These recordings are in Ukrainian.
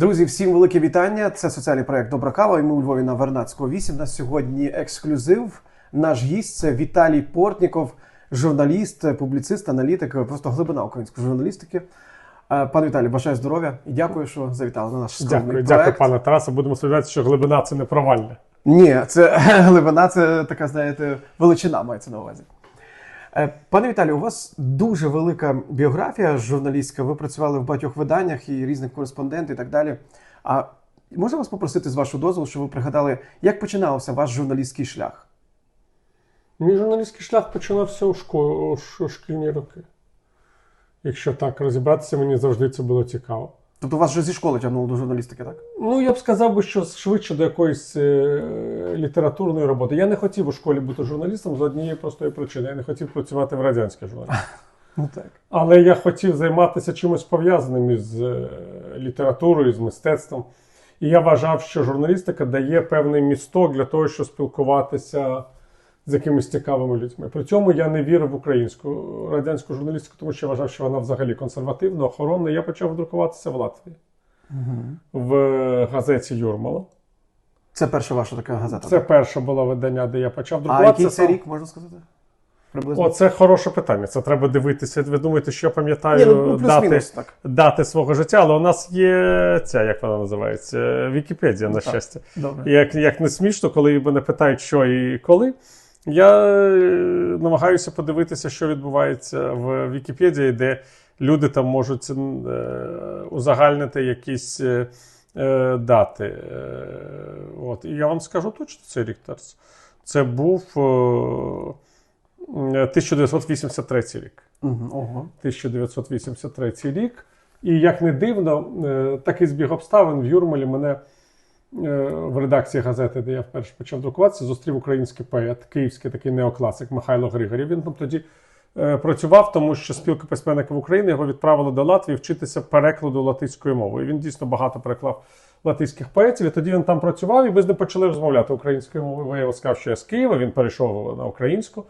Друзі, всім велике вітання. Це соціальний проект Добра кава. І ми у Львові на Вернадського 8. У нас сьогодні ексклюзив. Наш гість це Віталій Портніков, журналіст, публіцист, аналітик, просто глибина української журналістики. Е, Пане Віталій, бажаю здоров'я і дякую, що завітали на наш скромний Дякую, проект. дякую, пане Тарасе. Будемо сподіватися, що глибина це не провальне. Ні, це глибина, це така, знаєте, величина мається на увазі. Е, Пане Віталію, у вас дуже велика біографія журналістська. Ви працювали в багатьох виданнях і різних кореспондентів і так далі. А можна вас попросити з вашого дозволу, щоб ви пригадали, як починався ваш журналістський шлях? Мій журналістський шлях починався у, шко... у шкільні роки. Якщо так розібратися, мені завжди це було цікаво. Тобто вас вже зі школи тягнуло до журналістики, так? Ну, я б сказав би, що швидше до якоїсь е, літературної роботи. Я не хотів у школі бути журналістом з однієї простої причини. Я не хотів працювати в радянській журналістиці. Ну так. Але я хотів займатися чимось пов'язаним із е, літературою, з мистецтвом. І я вважав, що журналістика дає певний місток для того, щоб спілкуватися з якимись цікавими людьми. При цьому я не вірив в українську радянську журналістику, тому що я вважав, що вона взагалі консервативна, охоронна. Я почав друкуватися в Латвії в газеті Юрмала. Це перша ваша така газета. Це так? перше було видання, де я почав А друкуватися. який це рік, можна сказати? Приблизно. О, це хороше питання. Це треба дивитися. Ви думаєте, що я пам'ятаю Ні, ну, дати, так. дати свого життя, але у нас є ця, як вона називається, Вікіпедія, на Ну, так. щастя. Добре. Як, як не смішно, коли мене питають, що і коли. Я е, намагаюся подивитися, що відбувається в Вікіпедії, де люди там можуть е, узагальнити якісь е, дати. От. І я вам скажу точно цей рік Тарс. Це був е, 1983 рік. Ого. 1983 рік. І як не дивно, такий збіг обставин в Юрмалі мене в редакції газети, де я вперше почав друкуватися, зустрів український поет, київський такий неокласик Михайло Григорів. Він там тоді е, працював, тому що спілка письменників України його відправила до Латвії вчитися перекладу латиською мовою. Він дійсно багато переклав латиських поетів. І тоді він там працював, і ми з ним почали розмовляти українською мовою. Я його сказав, що я з Києва, він перейшов на українську.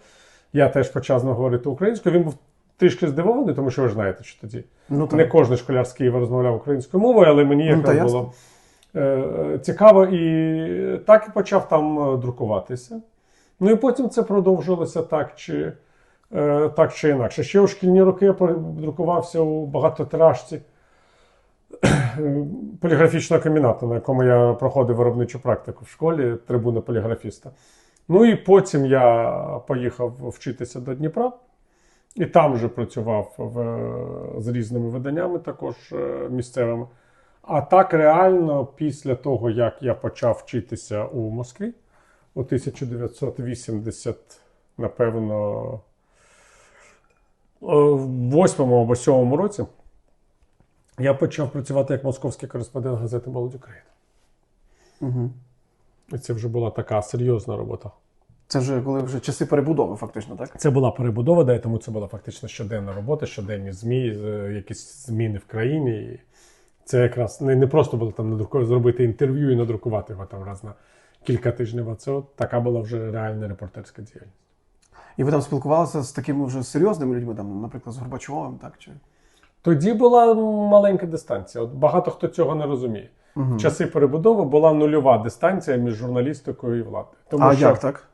Я теж почав говорити українською. Він був трішки здивований, тому що ви ж знаєте, що тоді Ну не кожен школяр з Києва розмовляв українською мовою, але мені Ну, якраз було е, цікаво. І так і почав там е, друкуватися. Ну і потім це продовжилося так чи, е, так чи інакше. Ще у шкільні роки я друкувався у багатотиражці е, поліграфічного комбінату, на якому я проходив виробничу практику в школі, трибуна поліграфіста. Ну і потім я поїхав вчитися до Дніпра. І там вже працював в, з різними виданнями, також е, місцевими. А так реально, після того, як я почав вчитися у Москві у 1980, напевно, е, в восьмому або сьомому році, я почав працювати як московський кореспондент газети Молодь України. Угу. І це вже була така серйозна робота. Це вже коли вже часи перебудови, фактично, так? Це була перебудова, да, і тому це була фактично щоденна робота, щоденні ЗМІ, е, якісь зміни в країні. І це якраз не, не просто було там зробити інтерв'ю і надрукувати його там раз на кілька тижнів, а це от така була вже реальна репортерська діяльність. І ви там спілкувалися з такими вже серйозними людьми, там, наприклад, з Горбачовим, так? Чи... Тоді була маленька дистанція. От багато хто цього не розуміє. Угу. В часи перебудови була нульова дистанція між журналістикою і владою. Тому А що, як так?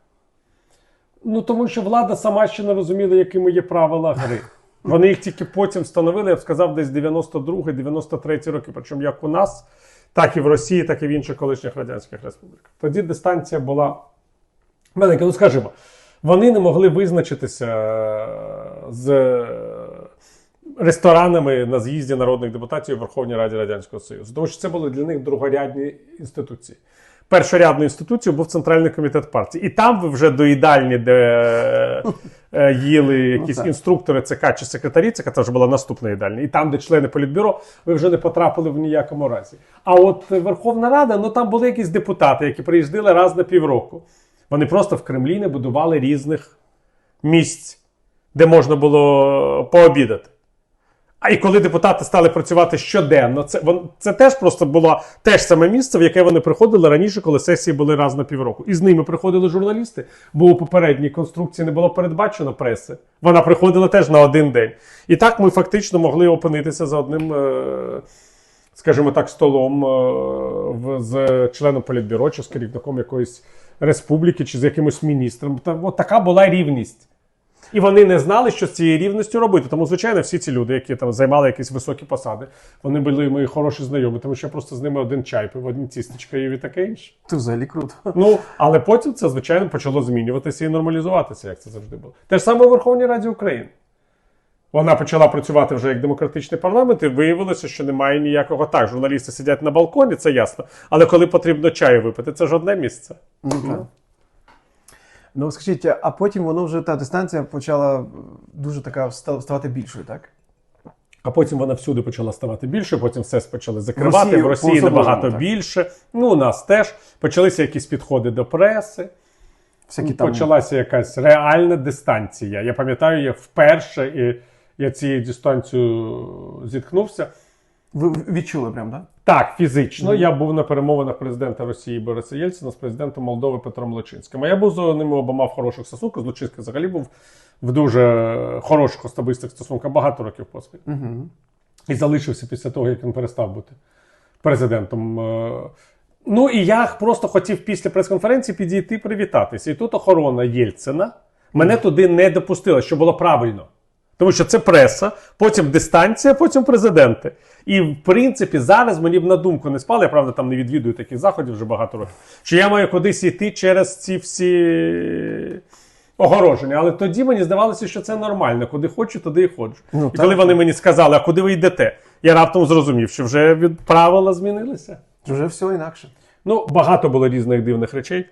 Ну тому що влада сама ще не розуміла, якими є правила гри. Вони їх тільки потім встановили, я б сказав, десь 92-93 роки. Причому як у нас, так і в Росії, так і в інших колишніх радянських республіках. Тоді дистанція була маленька. Ну скажімо, вони не могли визначитися е, з ресторанами на з'їзді народних депутатів у Верховній Раді Радянського Союзу, тому що це були для них другорядні інституції. Першорядною інституцією був Центральний комітет партії. І там ви вже до їдальні, де е, їли якісь ну, інструктори ЦК чи секретарі ЦК, це вже була наступна їдальня. І там, де члени політбюро, ви вже не потрапили в ніякому разі. А от Верховна Рада, ну там були якісь депутати, які приїздили раз на півроку. Вони просто в Кремлі не будували різних місць, де можна було пообідати. А і коли депутати стали працювати щоденно, це, вон, це теж просто було те ж саме місце, в яке вони приходили раніше, коли сесії були раз на півроку. І з ними приходили журналісти, бо у попередній конструкції не було передбачено преси. Вона приходила теж на один день. І так ми фактично могли опинитися за одним е, скажімо так, столом е, з членом політбюро чи з керівником якоїсь республіки, чи з якимось міністром. Та, от така була рівність. І вони не знали, що з цією рівністю робити. Тому, звичайно, всі ці люди, які там займали якісь високі посади, вони були мої хороші знайомі, тому що я просто з ними один чай пив, одні тістечка і таке інше. Це взагалі круто. Ну, але потім це, звичайно, почало змінюватися і нормалізуватися, як це завжди було. Те ж саме у Верховній Раді України. Вона почала працювати вже як демократичний парламент, і виявилося, що немає ніякого так. Журналісти сидять на балконі, це ясно. Але коли потрібно чаю випити, це ж одне місце. Ну, так. Ну скажіть, а потім воно вже та дистанція почала дуже така ставати більшою, так? А потім вона всюди почала ставати більше, потім все почали закривати. Росії в Росії набагато так. більше. Ну, у нас теж почалися якісь підходи до преси. Всякі там Почалася якась реальна дистанція. Я пам'ятаю, я вперше і я цією дистанцією зіткнувся. Ви відчули прям, так? Так, фізично. Я був на перемовинах президента Росії Бориса Єльцина з президентом Молдови Петром Лучинським. А я був з ними обома в хороших стосунках. З Лучинським взагалі був в дуже хороших особистих стосунках багато років поспіль. Угу. І залишився після того, як він перестав бути президентом. Е, Ну і я просто хотів після прес-конференції підійти привітатися. І тут охорона Єльцина мене туди не допустила, що було правильно. Тому що це преса, потім дистанція, потім президенти. І в принципі зараз мені б на думку не спало, я правда там не відвідую таких заходів вже багато років, що я маю кудись йти через ці всі огороження. Але тоді мені здавалося, що це нормально. Куди хочу, туди і ходжу. Ну, і так. коли вони мені сказали, а куди ви йдете, я раптом зрозумів, що вже від правила змінилися. Вже все інакше. Ну, багато було різних дивних речей.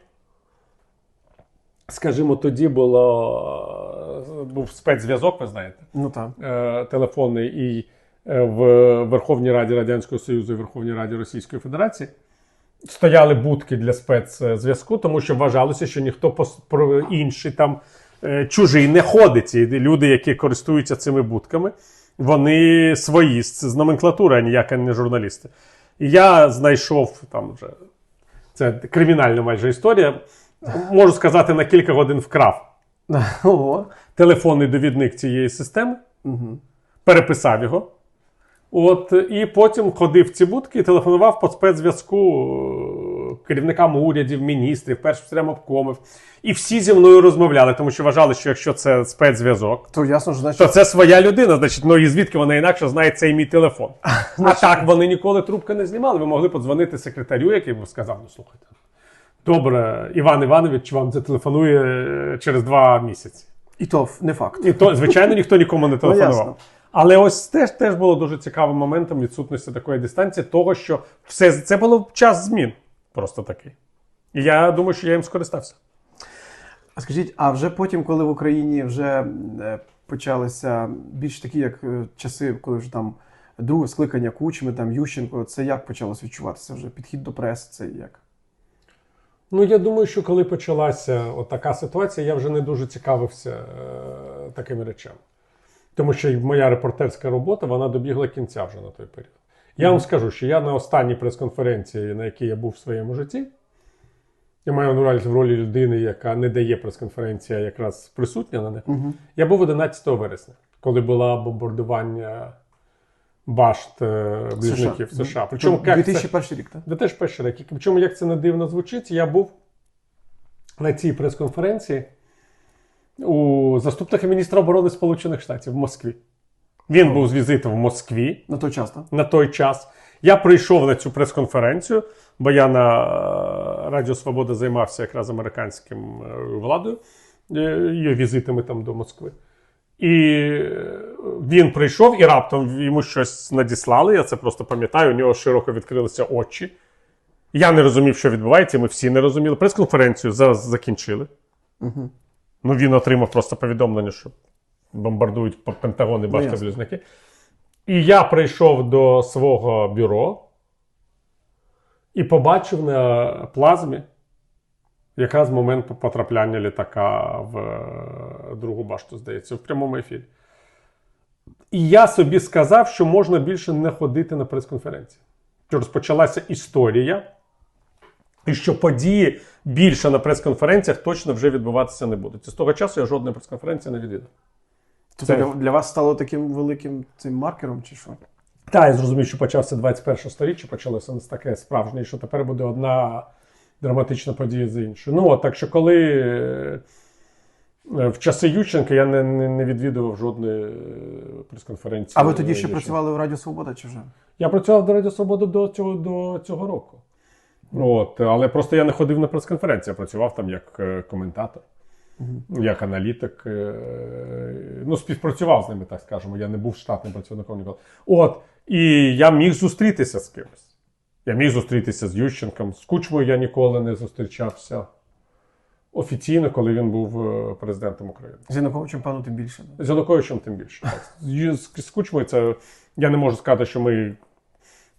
Скажімо, тоді було, був спецзв'язок, ви знаєте, Ну так. е, телефонний і е, в Верховній Раді Радянського Союзу і Верховній Раді Російської Федерації. Стояли будки для спецзв'язку, тому що вважалося, що ніхто про інший там е, чужий не ходить. І люди, які користуються цими будками, вони свої з номенклатури, а ніяка не журналісти. І я знайшов там вже це кримінальна майже історія. Можу сказати, на кілька годин вкрав Ого. телефонний довідник цієї системи, Угу. переписав його. От, і потім ходив в ці будки і телефонував по спецзв'язку е, керівникам урядів, міністрів, першим обкомів. І всі зі мною розмовляли, тому що вважали, що якщо це спецзв'язок, То ясно ж, значить, то це своя людина, значить, ну і звідки вона інакше знає цей мій телефон. А так вони ніколи трубки не знімали. Ви могли подзвонити секретарю, який би сказав: ну слухайте, добре, Іван Іванович вам зателефонує е, через два місяці. і то не факт. І то, звичайно, ніхто нікому не телефонував. Ну. Але ось теж теж було дуже цікавим моментом відсутності такої дистанції, того, що все це було час змін, просто такий. І я думаю, що я їм скористався. А скажіть, а вже потім, коли в Україні вже е, почалися більш такі, як е, часи, коли вже там друге скликання Кучми, там Ющенко, це як почалось відчуватися вже? Підхід до преси, це як? Ну, я думаю, що коли почалася от така ситуація, я вже не дуже цікавився е, такими речами. Тому що моя репортерська робота вона добігла кінця вже на той період. Я вам скажу, що я на останній прес-конференції, на якій я був в своєму житті, я маю в ролі людини, яка не дає прес-конференції, а якраз присутня на них. Угу. Я був 11 вересня, коли було бомбардування башт е, ближників США. США. Причому як це- 2001 рік, так? ви теж перший рік. Причому, як це не дивно звучить, я був на цій прес-конференції у заступника міністра оборони Сполучених Штатів в Москві. Він був з візитом в Москві На той час, так? на той час. Я прийшов на цю прес-конференцію, бо я на е, Радіо Свобода займався якраз американським е, владою, е, її візитами там до Москви. І е, він прийшов і раптом йому щось надіслали. Я це просто пам'ятаю. У нього широко відкрилися очі. Я не розумів, що відбувається. Ми всі не розуміли. Прес-конференцію за- закінчили. Угу. Ну, він отримав просто повідомлення, що бомбардують по Пентагони башти ясно. близники. І я прийшов до свого бюро і побачив на плазмі якраз момент потрапляння літака в е, другу башту, здається, в прямому ефірі. І я собі сказав, що можна більше не ходити на прес-конференції. Що розпочалася історія, і що події більше на прес-конференціях точно вже відбуватися не будуть. І з того часу я жодної прес-конференції не відвідав. Тобто Це- для, для вас стало таким великим цим маркером, чи що? Та, я зрозумів, що почався 21 сторіччя, почалося не таке справжнє, що тепер буде одна драматична подія за іншою. Ну, так що коли в часи Ющенка я не, не, не відвідував жодної е, прес-конференції. А ви тоді ще Ющенка. працювали у Радіо Свобода чи вже? Я працював до Радіо Свобода до цього, до цього року. От, але просто я не ходив на прес-конференції, я працював там як е, коментатор, як аналітик. е, Ну, співпрацював з ними, так скажемо. Я не був штатним працівником ніколи. От, і я міг зустрітися з кимось. Я міг зустрітися з Ющенком. З Кучмою я ніколи не зустрічався офіційно, коли він був е, президентом України. З Януковичем, пану, тим більше. З Януковичем тим більше. З, Кучмою це я не можу сказати, що ми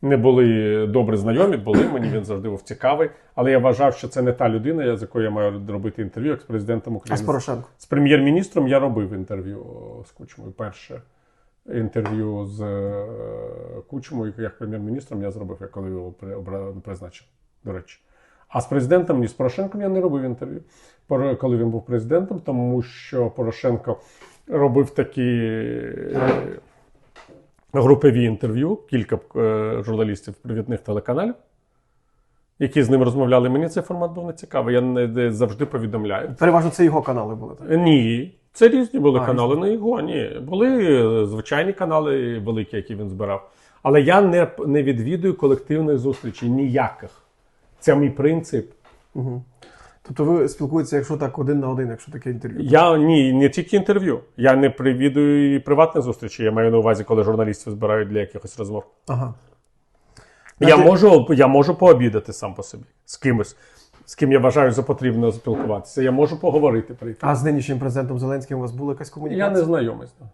не були добре знайомі, були, мені він завжди був цікавий. Але я вважав, що це не та людина, з якою я маю робити інтерв'ю, як з президентом А України. з Порошенко? З прем'єр-міністром я робив інтерв'ю з Кучмою. Перше інтерв'ю з е, Кучмою як прем'єр-міністром я зробив, як коли його призначив, до речі. А з президентом ні з Порошенком я не робив інтерв'ю, коли він був президентом, тому що Порошенко робив такі е, групові інтерв'ю, кілька е, журналістів привітних телеканалів, які з ним розмовляли. Мені цей формат був не цікавий. Я не не завжди повідомляю. Переважно це його канали були. Так? Ні, це різні були А, канали на його. Ні, були е, звичайні канали великі, які він збирав. Але я не, не відвідую колективних зустрічей ніяких. Це мій принцип. Угу. Тобто ви спілкуєтеся, якщо так, один на один, якщо таке інтерв'ю. Я ні, не тільки інтерв'ю. Я не привідую і приватних зустрічей. Я маю на увазі, коли журналістів збирають для якихось розмов. Ага. Я Знаєте- можу, я можу пообідати сам по собі з кимось, з ким я вважаю за потрібно спілкуватися. Я можу поговорити прийти. А з нинішнім президентом Зеленським у вас була якась комунікація? Я не знайомий з ним.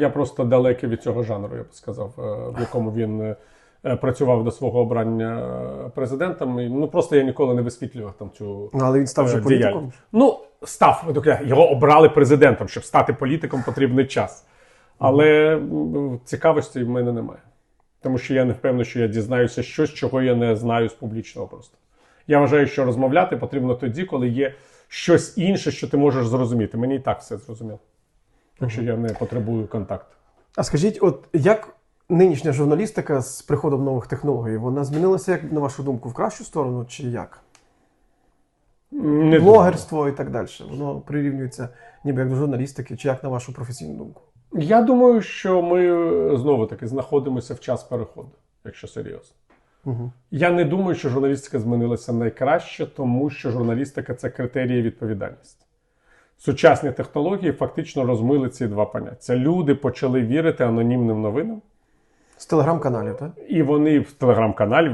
Я просто далекий від цього жанру, я б сказав, е, в якому він е, працював до свого обрання е, президентом. І, Ну просто я ніколи не висвітлював там цю Ну, але він став вже е, політиком. Ну, став його обрали президентом, щоб стати політиком, потрібний час. Але м, цікавості в мене немає. Тому що я не впевнений, що я дізнаюся щось, чого я не знаю з публічного просто. Я вважаю, що розмовляти потрібно тоді, коли є щось інше, що ти можеш зрозуміти. Мені і так все зрозуміло. Так що я не потребую контакту. А скажіть, от як нинішня журналістика з приходом нових технологій, вона змінилася, як на вашу думку, в кращу сторону чи як? Не Блогерство і так далі. Воно прирівнюється ніби як до журналістики, чи як на вашу професійну думку? Я думаю, що ми е, знову таки знаходимося в час переходу, якщо серйозно. Угу. Я не думаю, що журналістика змінилася найкраще, тому що журналістика це критерії відповідальності. Сучасні технології фактично розмили ці два поняття. Люди почали вірити анонімним новинам, З телеграм-каналів, так? і вони в телеграм-каналі,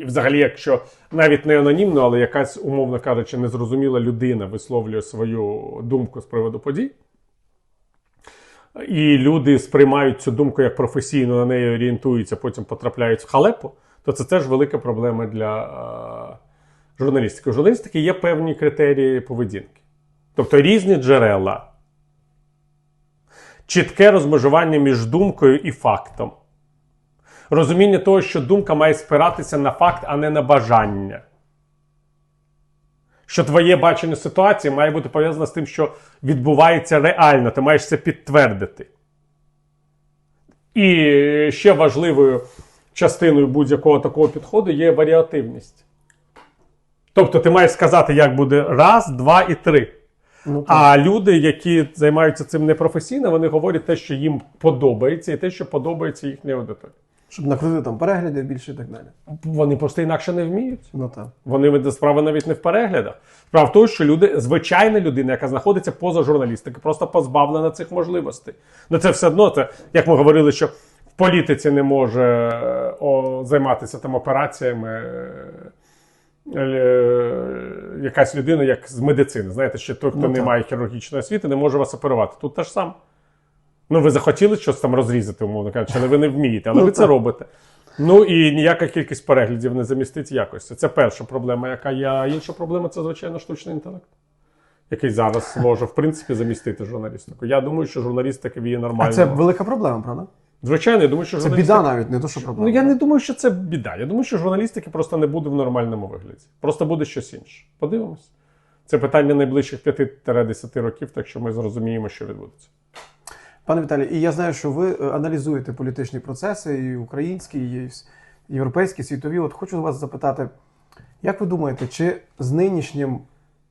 і взагалі, якщо навіть не анонімно, але якась, умовно кажучи, незрозуміла людина висловлює свою думку з приводу подій. І люди сприймають цю думку як професійну, на неї орієнтуються, потім потрапляють в халепу, то це теж велика проблема для е, журналістики. У журналістики є певні критерії поведінки. Тобто різні джерела, чітке розмежування між думкою і фактом. Розуміння того, що думка має спиратися на факт, а не на бажання. Що твоє бачення ситуації має бути пов'язане з тим, що відбувається реально, ти маєш це підтвердити. І ще важливою частиною будь-якого такого підходу є варіативність. Тобто ти маєш сказати, як буде раз, два і три. Ну. А люди, які займаються цим непрофесійно, вони говорять те, що їм подобається, і те, що подобається їхній аудиторії. Щоб накрутити там переглядів більше і так далі. Вони просто інакше не вміють. Ну так. Вони справа навіть не в переглядах. Справа в тому, що люди, звичайна людина, яка знаходиться поза журналістики, просто позбавлена цих можливостей. Ну це все одно, це як ми говорили, що в політиці не може е, о, займатися там операціями. е, е, Якась людина, як з медицини. Знаєте, що той, хто Ну, не має хірургічної освіти, не може вас оперувати. Тут те ж саме. Ну, ви захотіли щось там розрізати, умовно кажучи, але ви не вмієте, але Ну, ви це робите. Ну і ніяка кількість переглядів не замістить якості. Це перша проблема, яка є. А інша проблема це, звичайно, штучний інтелект, який зараз може, в принципі, замістити журналістику. Я думаю, що журналістика є А це велика проблема, правда? Звичайно, я думаю, що Це журналістика... біда навіть, не то, що проблема. Ну я не думаю, що це біда. Я думаю, що журналістики просто не буде в нормальному вигляді. Просто буде щось інше. Подивимось. Це питання найближчих 5-10 років, так що ми зрозуміємо, що відбудеться. Пане Віталій, і я знаю, що ви е, аналізуєте політичні процеси, і українські, і європейські, світові. От хочу вас запитати, як ви думаєте, чи з нинішнім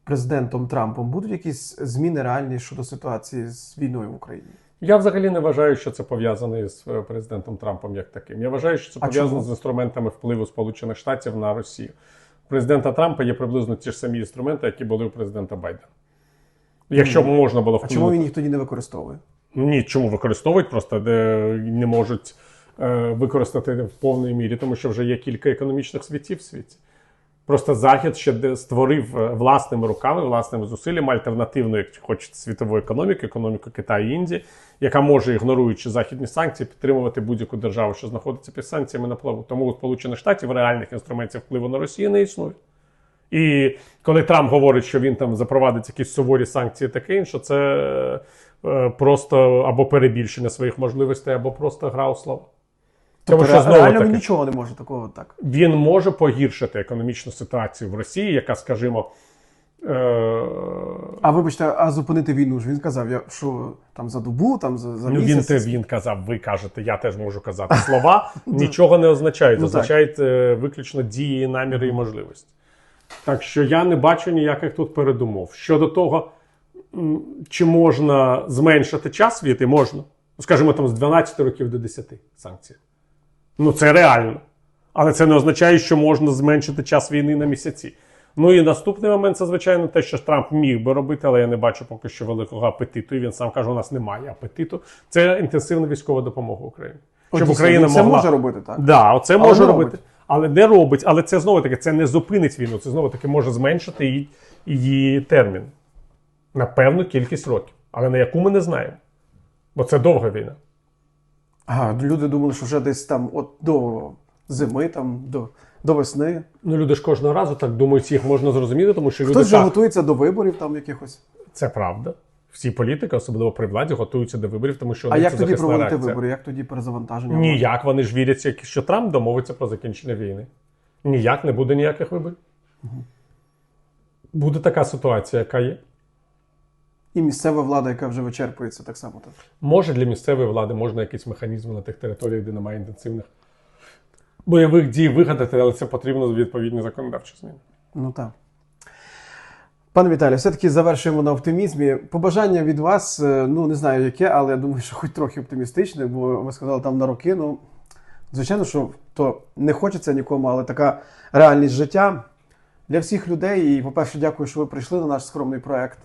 президентом Трампом будуть якісь зміни реальні щодо ситуації з війною в Україні? Я взагалі не вважаю, що це пов'язане з е, президентом Трампом як таким. Я вважаю, що це А пов'язано чому? з інструментами впливу Сполучених Штатів на Росію. У президента Трампа є приблизно ті ж самі інструменти, які були у президента Байдена. Якщо б можна було А вплинути. чому він їх тоді не використовує? Ні, чому використовують, просто де не можуть е, використати в повній мірі, тому що вже є кілька економічних світів в світі. Просто Захід ще створив е, власними руками, власними зусиллями альтернативну, як хочете, світову економіку, економіку Китаю і Індії, яка може, ігноруючи західні санкції, підтримувати будь-яку державу, що знаходиться під санкціями на плаву. Тому у Сполучених Штатів реальних інструментів впливу на Росію не існує. І коли Трамп говорить, що він там запровадить якісь суворі санкції, таке інше, це е, просто або перебільшення своїх можливостей, або просто гра у слова. Тому що знову реально він таки, нічого не може такого так. він може погіршити економічну ситуацію в Росії, яка, скажімо, е, А вибачте, а зупинити війну ж він казав, я що там за добу, там за, за ну, він, місяць. те, він казав, ви кажете, я теж можу казати. Слова нічого не означають, Ну, означають е, виключно дії, наміри і можливості. Так що я не бачу ніяких тут передумов. Щодо того, чи можна зменшити час війти, можна. Ну, Скажімо, там з 12 років до 10 санкцій. Ну, це реально. Але це не означає, що можна зменшити час війни на місяці. Ну і наступний момент це, звичайно, те, що Трамп міг би робити, але я не бачу поки що великого апетиту. І він сам каже, у нас немає апетиту. Це інтенсивна військова допомога Україні. Щоб дійсно, Україна це могла може робити, так? Да, оце Але може робити. робить. Але не робить. Але це знову таки це не зупинить війну. Це знову таки може зменшити її, її термін на певну кількість років, але на яку ми не знаємо. Бо це довга війна. Ага, люди думали, що вже десь там от до зими, там до, до весни. Ну, люди ж кожного разу так думають, їх можна зрозуміти, тому що люди Хтось вже так, готується до виборів там якихось. це правда. Всі політики, особливо при владі, готуються до виборів, тому що А як це тоді проводити реакція. вибори? Як тоді перезавантаження? Ніяк вони ж вірять, що Трамп домовиться про закінчення війни. Ніяк не буде ніяких виборів. Буде така ситуація, яка є. І місцева влада, яка вже вичерпується так само. Так. Може для місцевої влади можна якісь механізми на тих територіях, де немає інтенсивних бойових дій вигадати, але це потрібно відповідні законодавчі зміни. Ну так. Пане Віталію, все-таки завершуємо на оптимізмі. Побажання від вас, е, ну не знаю яке, але я думаю, що хоч трохи оптимістичне, бо ви сказали там на роки. Ну, звичайно, що то не хочеться нікому, але така реальність життя для всіх людей. І, по-перше, дякую, що ви прийшли на наш скромний проект.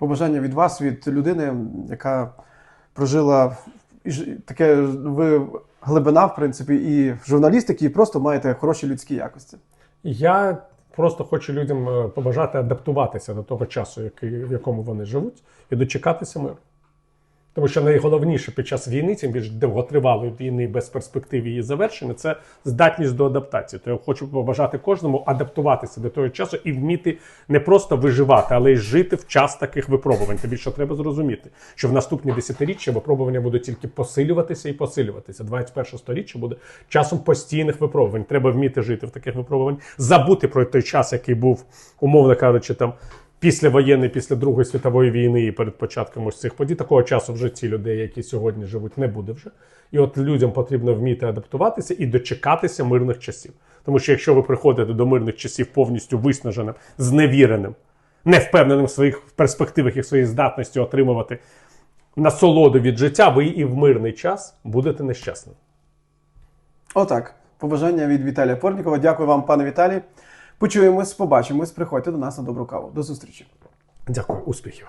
Побажання від вас, від людини, яка прожила таке ви глибина, в принципі, і журналістики, і просто маєте хороші людські якості. Я просто хочу людям е, побажати адаптуватися до того часу, який, в якому вони живуть, і дочекатися миру. Тому що найголовніше під час війни, тим більш довготривалої війни без перспектив її завершення, це здатність до адаптації. То я хочу побажати кожному адаптуватися до того часу і вміти не просто виживати, але й жити в час таких випробувань. Тобі що треба зрозуміти, що в наступні десятиріччя випробування будуть тільки посилюватися і посилюватися. 21 сторіччя буде часом постійних випробувань. Треба вміти жити в таких випробувань, забути про той час, який був, умовно кажучи, там післявоєнний, після Другої світової війни і перед початком ось цих подій. Такого часу в житті людей, які сьогодні живуть, не буде вже. І от людям потрібно вміти адаптуватися і дочекатися мирних часів. Тому що якщо ви приходите до мирних часів повністю виснаженим, зневіреним, не впевненим в своїх перспективах і в своїй здатності отримувати насолоду від життя, ви і в мирний час будете нещасним. Отак. Побажання від Віталія Порнікова. Дякую вам, пане Віталій. Почуємось, побачимось. Приходьте до нас на добру каву. До зустрічі. Дякую, успіхів.